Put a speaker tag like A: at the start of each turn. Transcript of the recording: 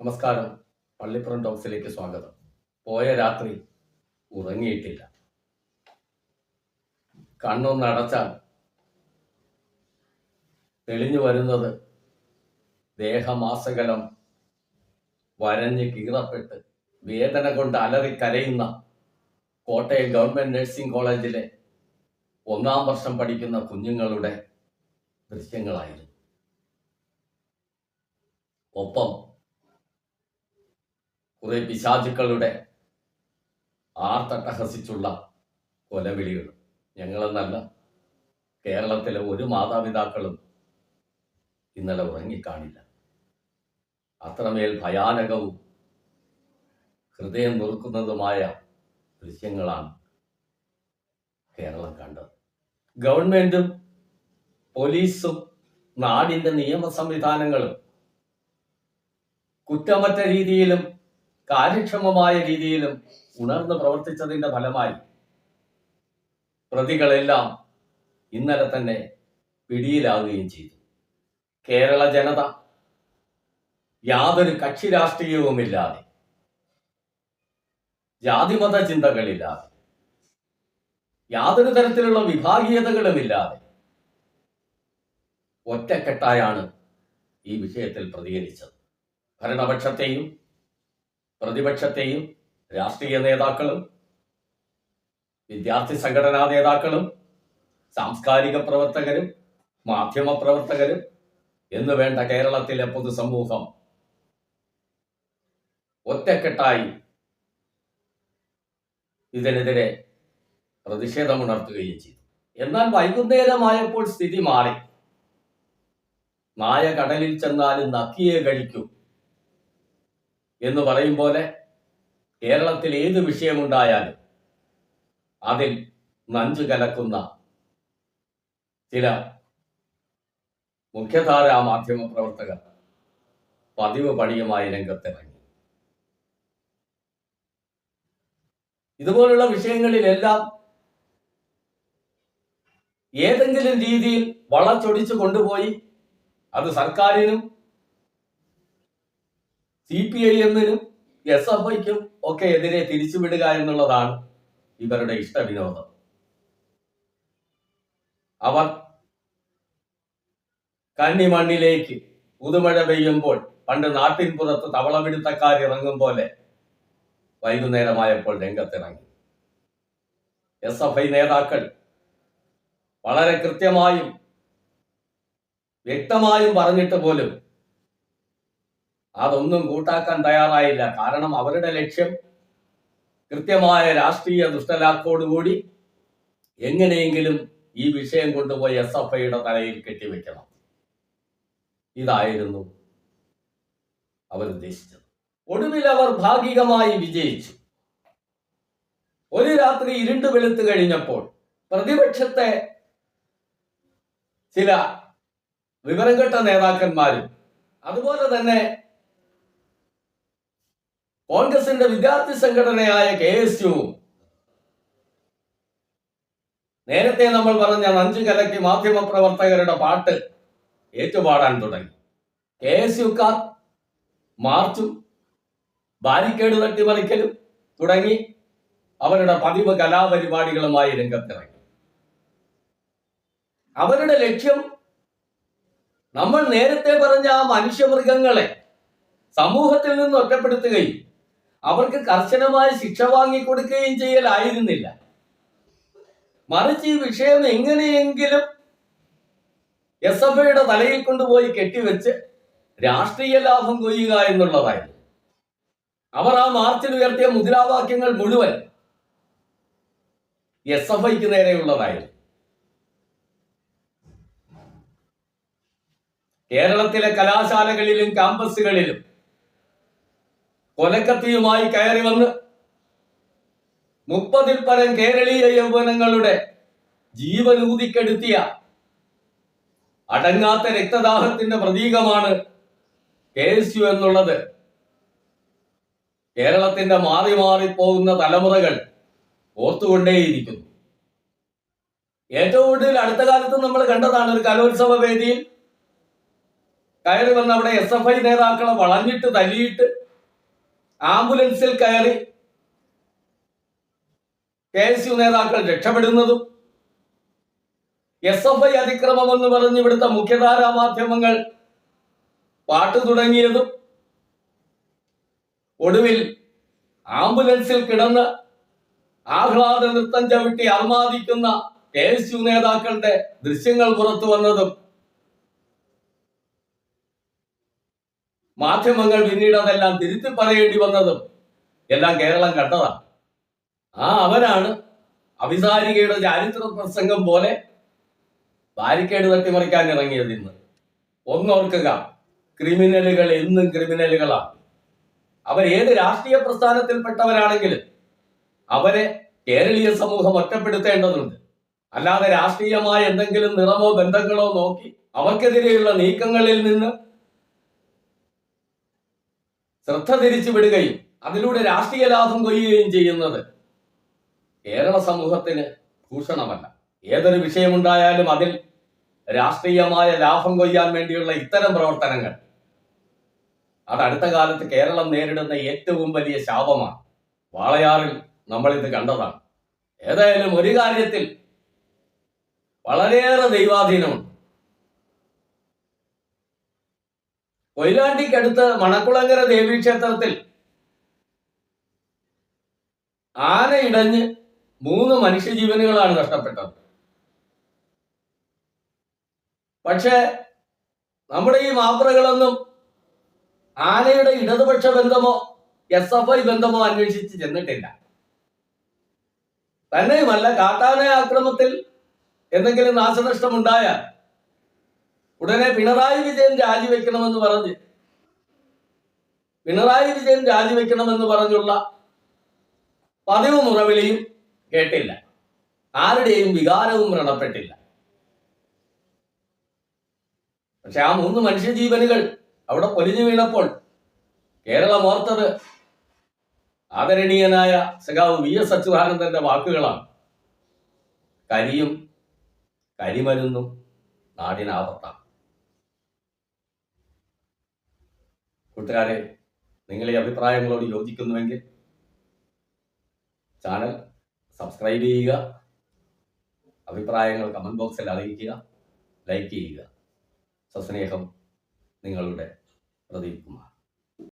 A: നമസ്കാരം. പള്ളിപ്പുറം ടോക്സിലേക്ക് സ്വാഗതം. പോയ രാത്രി ഉറങ്ങിയിട്ടില്ല. കണ്ണൊന്ന് അടച്ചാൽ തെളിഞ്ഞു വരുന്നത് ദേഹമാസകലം വരഞ്ഞ് കീറപ്പെട്ട് വേദന കൊണ്ട് അലറി കരയുന്ന കോട്ടയം ഗവൺമെന്റ് നഴ്സിംഗ് കോളേജിലെ ഒന്നാം വർഷം പഠിക്കുന്ന കുഞ്ഞുങ്ങളുടെ ദൃശ്യങ്ങളായിരുന്നു. ഒപ്പം കുറെ പിശാചുക്കളുടെ ആർത്തട്ടഹസിച്ചുള്ള കൊലവിളികൾ. ഞങ്ങളെന്നല്ല കേരളത്തിലെ ഒരു മാതാപിതാക്കളും ഇന്നലെ ഉറങ്ങിക്കാണില്ല. അത്രമേൽ ഭയാനകവും ഹൃദയം നുറുക്കുന്നതുമായ ദൃശ്യങ്ങളാണ് കേരളം കണ്ടത്. ഗവൺമെന്റും പോലീസും നാടിന്റെ നിയമ സംവിധാനങ്ങളും കുറ്റമറ്റ രീതിയിലും കാര്യക്ഷമമായ രീതിയിലും ഉണർന്ന് പ്രവർത്തിച്ചതിന്റെ ഫലമായി പ്രതികളെല്ലാം ഇന്നലെ തന്നെ പിടിയിലാവുകയും ചെയ്തു. കേരള ജനത യാതൊരു കക്ഷി രാഷ്ട്രീയവുമില്ലാതെ ജാതിമത ചിന്തകളില്ലാതെ യാതൊരു തരത്തിലുള്ള വിഭാഗീയതകളുമില്ലാതെ ഒറ്റക്കെട്ടായാണ് ഈ വിഷയത്തിൽ പ്രതികരിച്ചത്. ഭരണപക്ഷത്തെയും പ്രതിപക്ഷത്തെയും രാഷ്ട്രീയ നേതാക്കളും വിദ്യാർത്ഥി സംഘടനാ നേതാക്കളും സാംസ്കാരിക പ്രവർത്തകരും മാധ്യമ പ്രവർത്തകരും എന്ന് വേണ്ട കേരളത്തിലെ പൊതുസമൂഹം ഒറ്റക്കെട്ടായി ഇതിനെതിരെ പ്രതിഷേധമുണർത്തുകയും ചെയ്തു. എന്നാൽ വൈകുന്നേരമായപ്പോൾ സ്ഥിതി മാറി. നായ കടലിൽ ചെന്നാലും നക്കിയേ കഴിക്കൂ. എന്ന് പറയും പോലെ കേരളത്തിൽ ഏത് വിഷയമുണ്ടായാലും അതിൽ നഞ്ചു കലക്കുന്ന ചില മുഖ്യധാരാ മാധ്യമ പ്രവർത്തകർ പതിവ് പണിയുമായി രംഗത്തിറങ്ങി. ഇതുപോലുള്ള വിഷയങ്ങളിലെല്ലാം ഏതെങ്കിലും രീതിയിൽ വളച്ചൊടിച്ചു കൊണ്ടുപോയി അത് സർക്കാരിനും സി പി ഐ എമ്മിനും എസ് എഫ് ഐക്കും ഒക്കെ എതിരെ തിരിച്ചുവിടുക എന്നുള്ളതാണ് ഇവരുടെ ഇഷ്ട വിനോദം അവർ കന്നി മണ്ണിലേക്ക് പുതുമഴ പെയ്യുമ്പോൾ പണ്ട് നാട്ടിൻ പുറത്ത് തവളപിടുത്തക്കാർ ഇറങ്ങും പോലെ വൈകുന്നേരമായപ്പോൾ രംഗത്തിറങ്ങി. എസ് എഫ് ഐ നേതാക്കൾ വളരെ കൃത്യമായും വ്യക്തമായും പറഞ്ഞിട്ട് പോലും അതൊന്നും കൂട്ടാക്കാൻ തയ്യാറായില്ല. കാരണം അവരുടെ ലക്ഷ്യം കൃത്യമായ രാഷ്ട്രീയ ദുഷ്ടലാക്കോടുകൂടി എങ്ങനെയെങ്കിലും ഈ വിഷയം കൊണ്ടുപോയി എസ് എഫ് ഐയുടെ തലയിൽ കെട്ടിവെക്കണം. ഇതായിരുന്നു അവരുദ്ദേശിച്ചത് ഒടുവിൽ അവർ ഭാഗികമായി വിജയിച്ചു. ഒരു രാത്രി ഇരുണ്ട് വെളുത്തു കഴിഞ്ഞപ്പോൾ പ്രതിപക്ഷത്തെ ചില വിവരം കെട്ട നേതാക്കന്മാരും അതുപോലെ തന്നെ കോൺഗ്രസിന്റെ വിദ്യാർത്ഥി സംഘടനയായ കെ എസ് യു. നേരത്തെ നമ്മൾ പറഞ്ഞ അഞ്ചു കലക്കി മാധ്യമ പ്രവർത്തകരുടെ പാട്ട് ഏറ്റുപാടാൻ തുടങ്ങി. കെ എസ് യുക്കാർ മാർച്ചും ബാരിക്കേഡ് തട്ടിമറിക്കലും തുടങ്ങി. അവരുടെ പതിവ് കലാപരിപാടികളുമായി രംഗത്തിറങ്ങി. അവരുടെ ലക്ഷ്യം നമ്മൾ നേരത്തെ പറഞ്ഞ ആ മനുഷ്യമൃഗങ്ങളെ സമൂഹത്തിൽ നിന്ന് ഒറ്റപ്പെടുത്തുകയും അവർക്ക് കർശനമായ ശിക്ഷ വാങ്ങി വാങ്ങിക്കൊടുക്കുകയും ചെയ്യലായിരുന്നില്ല. മറിച്ച് ഈ വിഷയം എങ്ങനെയെങ്കിലും എസ് എഫ് ഐയുടെ തലയിൽ കൊണ്ടുപോയി കെട്ടിവെച്ച് രാഷ്ട്രീയ ലാഭം കൊയ്യുക എന്നുള്ളതായിരുന്നു. അവർ ആ മാർച്ചിൽ ഉയർത്തിയ മുദ്രാവാക്യങ്ങൾ മുഴുവൻ എസ് എഫ് ഐക്ക് നേരെയുള്ളതായിരുന്നു. കേരളത്തിലെ കലാശാലകളിലും ക്യാമ്പസുകളിലും കൊലക്കത്തിയുമായി കയറി വന്ന് മുപ്പതിൽ പരം കേരളീയ യൗവനങ്ങളുടെ ജീവൻ ഊതിക്കെടുത്തിയ അടങ്ങാത്ത രക്തദാഹത്തിന്റെ പ്രതീകമാണ് കെ എസ് യു എന്നുള്ളത്. കേരളത്തിന്റെ മാറി മാറി പോകുന്ന തലമുറകൾ ഓർത്തുകൊണ്ടേയിരിക്കുന്നു. ഏറ്റവും കൂടുതൽ അടുത്ത കാലത്ത് നമ്മൾ കണ്ടതാണ് ഒരു കലോത്സവ വേദിയിൽ കയറി വന്ന് അവിടെ എസ് എഫ് ഐ നേതാക്കളെ വളഞ്ഞിട്ട് തല്ലിയിട്ട് ആംബുലൻസിൽ കയറി കെ എസ് യു നേതാക്കൾ രക്ഷപ്പെടുന്നതും എസ് എഫ് ഐ അതിക്രമം എന്ന് പറഞ്ഞ് ഇവിടുത്തെ മുഖ്യധാരാ മാധ്യമങ്ങൾ പാട്ട് തുടങ്ങിയതും ഒടുവിൽ ആംബുലൻസിൽ കിടന്ന് ആഹ്ലാദ നൃത്തം ചവിട്ടി അർമാദിക്കുന്ന കെ എസ് യു നേതാക്കളുടെ ദൃശ്യങ്ങൾ പുറത്തു വന്നതും മാധ്യമങ്ങൾ പിന്നീട് അതെല്ലാം തിരുത്തി പറയേണ്ടി വന്നതും എല്ലാം കേരളം കണ്ടതാണ് ആ അവനാണ് അവിസാരികയുടെ ചാരിത്ര പ്രസംഗം പോലെ ബാരിക്കേഡ് തട്ടിമറിക്കാൻ ഇറങ്ങിയത് ഇന്ന്. ഒന്നോർക്കുക ക്രിമിനലുകൾ എന്നും ക്രിമിനലുകളാണ് അവർ ഏത് രാഷ്ട്രീയ പ്രസ്ഥാനത്തിൽപ്പെട്ടവരാണെങ്കിലും അവരെ കേരളീയ സമൂഹം ഒറ്റപ്പെടുത്തേണ്ടതുണ്ട്. അല്ലാതെ രാഷ്ട്രീയമായ എന്തെങ്കിലും നിറമോ ബന്ധങ്ങളോ നോക്കി അവർക്കെതിരെയുള്ള നീക്കങ്ങളിൽ നിന്ന് ശ്രദ്ധ തിരിച്ചു വിടുകയും അതിലൂടെ രാഷ്ട്രീയ ലാഭം കൊയ്യുകയും ചെയ്യുന്നത് കേരള സമൂഹത്തിന് ഭൂഷണമല്ല. ഏതൊരു വിഷയമുണ്ടായാലും അതിൽ രാഷ്ട്രീയമായ ലാഭം കൊയ്യാൻ വേണ്ടിയുള്ള ഇത്തരം പ്രവർത്തനങ്ങൾ അത് അടുത്ത കാലത്ത് കേരളം നേരിടുന്ന ഏറ്റവും വലിയ ശാപമാണ്. വാളയാറിൽ നമ്മൾ ഇത് കണ്ടതാണ്. ഏതായാലും ഒരു കാര്യത്തിൽ വളരെയേറെ ദൈവാധീനമുണ്ട്. കൊയിലാണ്ടിക്കടുത്ത് മണക്കുളങ്ങര ദേവീക്ഷേത്രത്തിൽ ആനയിടഞ്ഞ് മൂന്ന് മനുഷ്യജീവനുകളാണ് നഷ്ടപ്പെട്ടത്. പക്ഷേ നമ്മുടെ ഈ മാപ്രകളൊന്നും ആനയുടെ ഇടതുപക്ഷ ബന്ധമോ എസ് എഫ് ഐ ബന്ധമോ അന്വേഷിച്ച് ചെന്നിട്ടില്ല. തന്നെയുമല്ല കാട്ടാന ആക്രമത്തിൽ എന്തെങ്കിലും നാശനഷ്ടമുണ്ടായാൽ ഉടനെ പിണറായി വിജയൻ രാജിവെക്കണമെന്ന് പറഞ്ഞ് പിണറായി വിജയൻ രാജിവെക്കണമെന്ന് പറഞ്ഞുള്ള പതിവ് മുറവിളിയും കേട്ടില്ല. ആരുടെയും വികാരവും വ്രണപ്പെട്ടില്ല. പക്ഷെ ആ മൂന്ന് മനുഷ്യജീവനുകൾ അവിടെ പൊലിഞ്ഞു വീണപ്പോൾ കേരളം ഓർത്തത് ആദരണീയനായ സഖാവ് വി എസ് അച്യുതാനന്ദന്റെ വാക്കുകളാണ്. കരിയും കരിമരുന്നും നാടിനാപത്താണ് കൂട്ടുകാരെ നിങ്ങൾ ഈ അഭിപ്രായങ്ങളോട് യോജിക്കുന്നുവെങ്കിൽ ചാനൽ സബ്സ്ക്രൈബ് ചെയ്യുക അഭിപ്രായങ്ങൾ കമന്റ് ബോക്സിൽ അറിയിക്കുക ലൈക്ക് ചെയ്യുക. സസ്നേഹം നിങ്ങളുടെ പ്രദീപ് കുമാർ.